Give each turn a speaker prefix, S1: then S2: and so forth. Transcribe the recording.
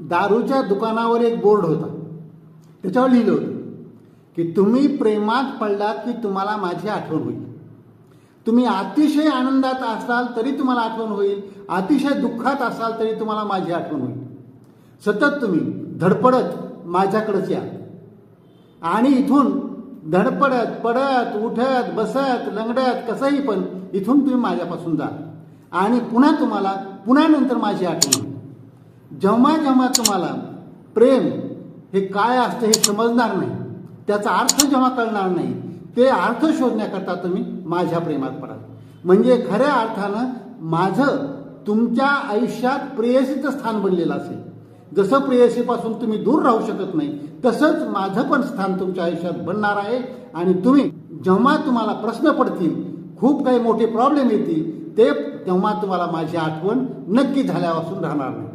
S1: दारूच्या दुकानावर एक बोर्ड होता. त्याच्यावर लिहिलं होतं की तुम्ही प्रेमात पडलात की तुम्हाला माझी आठवण होईल. तुम्ही अतिशय आनंदात असाल तरी तुम्हाला आठवण होईल. अतिशय दुःखात असाल तरी तुम्हाला माझी आठवण होईल. सतत तुम्ही धडपडत माझ्याकडेच या. आणि इथून धडपडत पडत उठत बसत लंगडत कसंही पण इथून तुम्ही माझ्यापासून जा. आणि पुन्हा तुम्हाला पुन्हा नंतर माझी आठवण होईल. जेव्हा जेव्हा तुम्हाला प्रेम हे काय असतं हे समजणार नाही त्याचा अर्थ जेव्हा कळणार नाही ते अर्थ शोधण्याकरता तुम्ही माझ्या प्रेमात पडाल म्हणजे खऱ्या अर्थानं माझं तुमच्या आयुष्यात प्रेयसीचं स्थान बनलेलं असेल. जसं प्रेयसीपासून तुम्ही दूर राहू शकत नाही तसंच माझं पण स्थान तुमच्या आयुष्यात बनणार आहे. आणि तुम्ही जेव्हा तुम्हाला प्रश्न पडतील खूप काही मोठे प्रॉब्लेम येतील ते तेव्हा तुम्हाला माझी आठवण नक्की झाल्यापासून राहणार नाही.